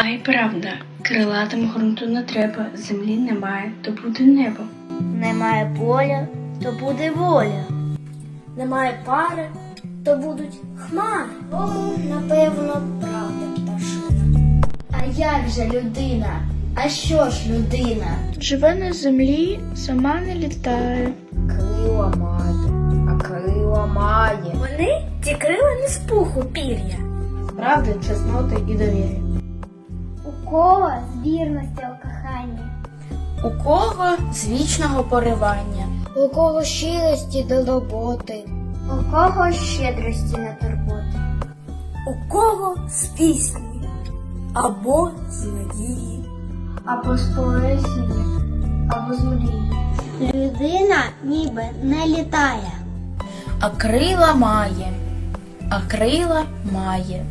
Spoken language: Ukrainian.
А й правда, крилатим ґрунту не треба, землі немає, то буде небо. Немає поля, то буде воля. Немає пари, то будуть хмари. Тому, напевно, правда пташина. А як же людина? А що ж людина? Живе на землі, сама не літає. Крила має, а крила має. Вони ті крила не з пуху пір'я. Правди, чесноти і довіри. У кого з вірності у коханні? У кого з вічного поривання? У кого щирості до роботи? У кого щедрості на турботи? У кого з пісні? Або з надії? Або з поезії, або з мрії. Людина ніби не літає. А крила має, а крила має.